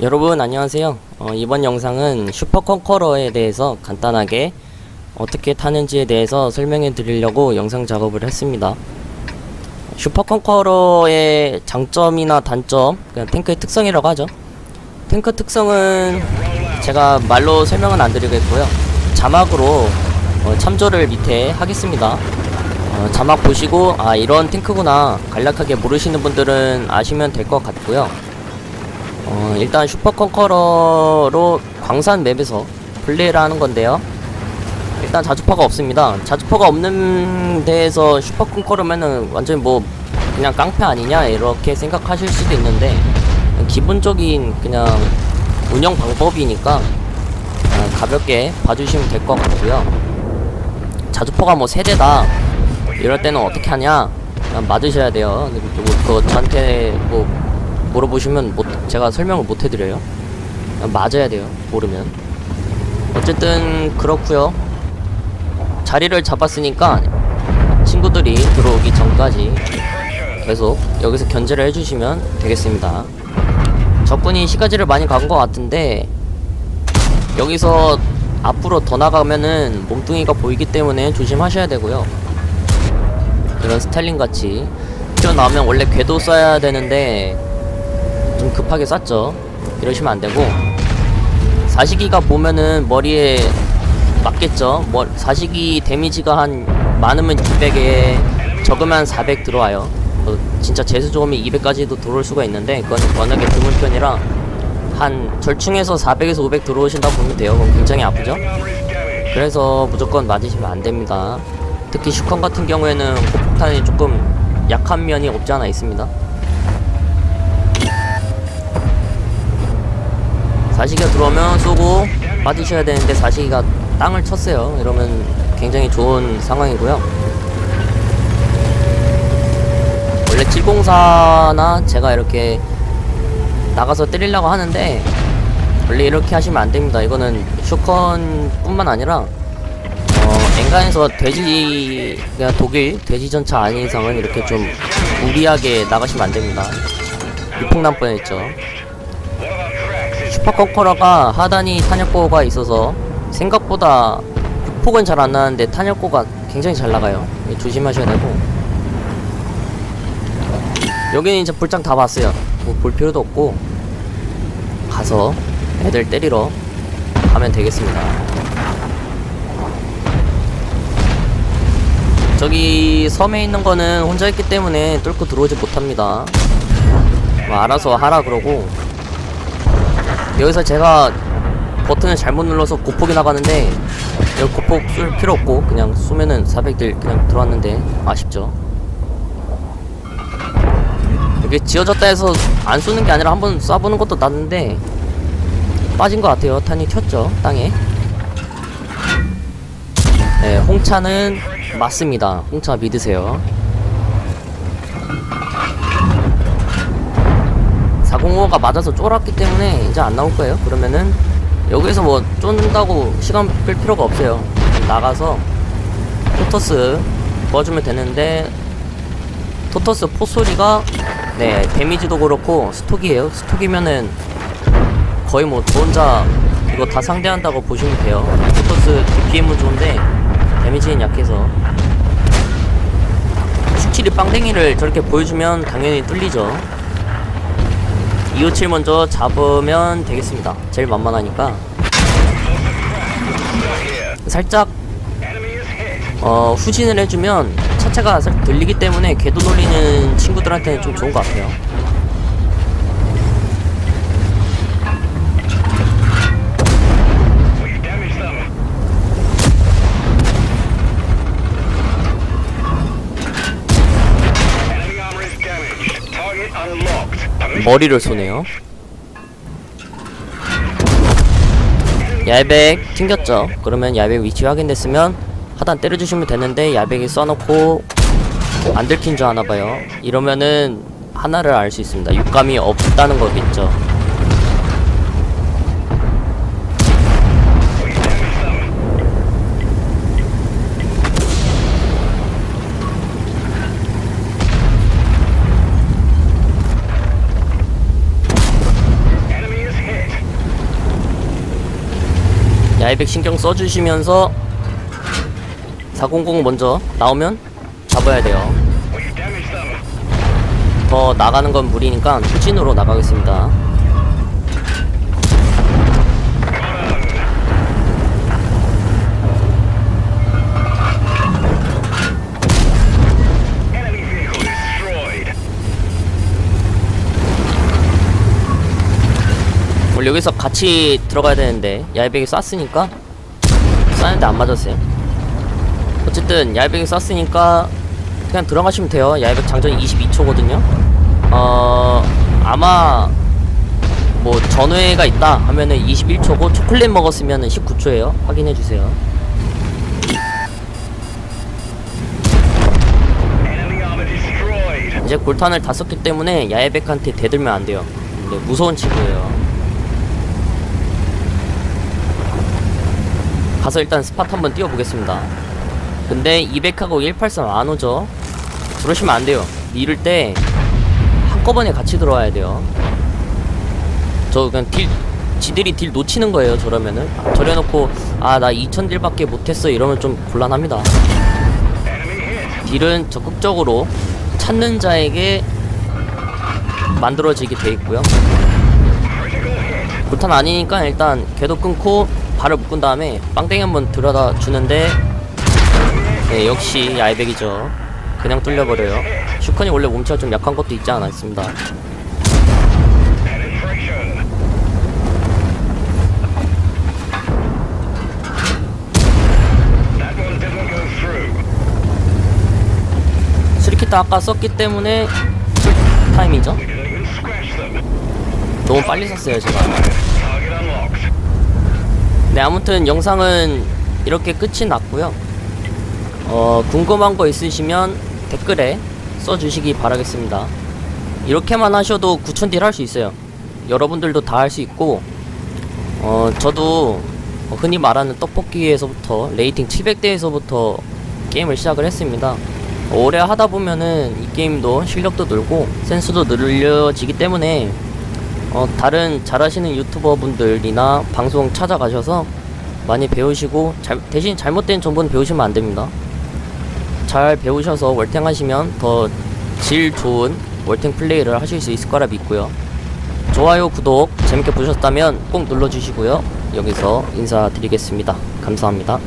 여러분 안녕하세요. 어, 이번 영상은 슈퍼 컨커러에 대해서 간단하게 어떻게 타는지에 대해서 설명해 드리려고 영상 작업을 했습니다. 슈퍼 컨커러의 장점이나 단점, 그냥 탱크의 특성이라고 하죠. 탱크 특성은 제가 말로 설명은 안 드리겠고요. 자막으로 어, 참조를 밑에 하겠습니다. 어, 자막 보시고 아 이런 탱크구나 간략하게 모르시는 분들은 아시면 될 것 같고요. 어, 일단 슈퍼 컨커러로 광산 맵에서 플레이를 하는 건데요. 일단 자주파가 없습니다. 자주파가 없는 데에서 슈퍼 컨커러면은 완전 뭐 그냥 깡패 아니냐 이렇게 생각하실 수도 있는데 기본적인 그냥 운영 방법이니까 아, 가볍게 봐주시면 될 것 같고요. 자주포가 뭐 세대다 이럴 때는 어떻게 하냐 맞으셔야 돼요. 뭐, 그거 저한테 뭐 물어보시면 못, 제가 설명을 못 해드려요. 맞아야 돼요. 모르면. 어쨌든 그렇고요. 자리를 잡았으니까 친구들이 들어오기 전까지 계속 여기서 견제를 해주시면 되겠습니다. 적군이 시가지를 많이 간 것 같은데 여기서 앞으로 더 나가면은 몸뚱이가 보이기 때문에 조심하셔야 되고요. 이런 스타일링 같이 튀어나오면 원래 궤도 써야 되는데 좀 급하게 쐈죠. 이러시면 안 되고 사시기가 보면은 머리에 맞겠죠. 뭐 사시기 데미지가 한 많으면 200에 적으면 400 들어와요. 뭐 진짜 재수 좋으면 200까지도 들어올 수가 있는데 그건 워낙에 드문 편이라 한 절충해서 400에서 500 들어오신다고 보면 돼요. 그럼 굉장히 아프죠. 그래서 무조건 맞으시면 안 됩니다. 특히 슈컨 같은 경우에는 고폭탄이 조금 약한 면이 없지 않아 있습니다. 사시기가 들어오면 쏘고 빠지셔야 되는데 사시기가 땅을 쳤어요. 이러면 굉장히 좋은 상황이고요. 원래 704나 제가 이렇게 나가서 때리려고 하는데 원래 이렇게 하시면 안 됩니다. 이거는 슈컨뿐만 아니라 어, 엔간에서 돼지 그냥 독일 돼지 전차 아닌 이상은 이렇게 좀 무리하게 나가시면 안 됩니다. 유폭 난 뻔했죠. 슈퍼 컨커러가 하단이 탄약고가 있어서 생각보다 폭은 잘 안 나는데 탄약고가 굉장히 잘 나가요. 이거 조심하셔야 되고 여기는 이제 불장 다 봤어요. 뭐 볼 필요도 없고 가서 애들 때리러 가면 되겠습니다. 저기 섬에 있는 거는 혼자 있기 때문에 뚫고 들어오지 못합니다. 뭐 알아서 하라 그러고 여기서 제가 버튼을 잘못 눌러서 고폭이 나가는데 여기 고폭 쏠 필요 없고 그냥 쏘면은 400딜 그냥 들어왔는데 아쉽죠. 이게 지어졌다 해서 안 쏘는 게 아니라 한번 쏴보는 것도 낫는데 빠진 것 같아요. 탄이 튀었죠 땅에. 네 홍차는 맞습니다. 홍차 믿으세요 405가 맞아서 쫄았기 때문에 이제 안 나올 거예요. 그러면은 여기서 뭐 쫀다고 시간 끌 필요가 없어요. 나가서 토터스 뽑아주면 되는데 토터스 포소리가 네 데미지도 그렇고 스톡이에요. 스톡이면은 거의 뭐 저 혼자 이거 다 상대한다고 보시면 돼요. 토터스 DPM은 좋은데 데미지는 약해서 슈킬이 빵댕이를 저렇게 보여주면 당연히 뚫리죠. 257 먼저 잡으면 되겠습니다. 제일 만만하니까. 살짝 어, 후진을 해주면 차체가 살 들리기 때문에 궤도 놀리는 친구들한테는 좀 좋은 것 같아요. 머리를 쏘네요. 야백 튕겼죠. 그러면 야백 위치 확인됐으면 하단 때려주시면 되는데 야백이 쏴놓고 안 들킨 줄 아나봐요. 이러면은 하나를 알 수 있습니다. 육감이 없다는 거겠죠. 야이백 신경 써주시면서 400 먼저 나오면 잡아야 돼요. 더 나가는 건 무리니까 후진으로 나가겠습니다 원래 여기서 같이 들어가야 되는데 야이백이 쐈으니까 쐈는데 안 맞았어요. 어쨌든 야이백이 쐈으니까 그냥 들어가시면 돼요. 야이백 장전이 22초거든요. 어 아마 뭐 전회가 있다 하면은 21초고 초콜릿 먹었으면은 19초예요. 확인해주세요. 이제 골탄을 다 썼기 때문에 야이백한테 대들면 안 돼요. 근데 무서운 친구예요 가서 일단 스팟 한번 뛰어보겠습니다. 근데 200하고 183 안 오죠? 그러시면 안 돼요. 이럴 때 한꺼번에 같이 들어와야 돼요. 저 그냥 딜 지들이 딜 놓치는 거예요 저러면은. 저래놓고 아 나 2000딜밖에 못했어 이러면 좀 곤란합니다. 딜은 적극적으로 찾는 자에게 만들어지게 돼 있고요. 불탄 아니니까 일단 궤도 끊고 발을 묶은 다음에 빵땡이 한번 들여다 주는데 네, 역시 야이백이죠. 그냥 뚫려버려요. 슈컨이 원래 몸체가 좀 약한 것도 있지 않았습니다. 스리키타 아까 썼기 때문에 타임이죠. 너무 빨리 썼어요 제가. 네 아무튼 영상은 이렇게 끝이 났고요. 어 궁금한 거 있으시면 댓글에 써주시기 바라겠습니다. 이렇게만 하셔도 9000딜 할 수 있어요. 여러분들도 다 할 수 있고 어 저도 어, 흔히 말하는 떡볶이에서부터 레이팅 700대에서부터 게임을 시작을 했습니다. 오래 하다 보면은 이 게임도 실력도 늘고 센스도 늘려지기 때문에 어, 다른 잘하시는 유튜버 분들이나 방송 찾아가셔서 많이 배우시고 잘, 대신 잘못된 정보는 배우시면 안 됩니다. 잘 배우셔서 월탱 하시면 더 질 좋은 월탱 플레이를 하실 수 있을 거라 믿고요. 좋아요, 구독 재밌게 보셨다면 꼭 눌러주시고요. 여기서 인사드리겠습니다. 감사합니다.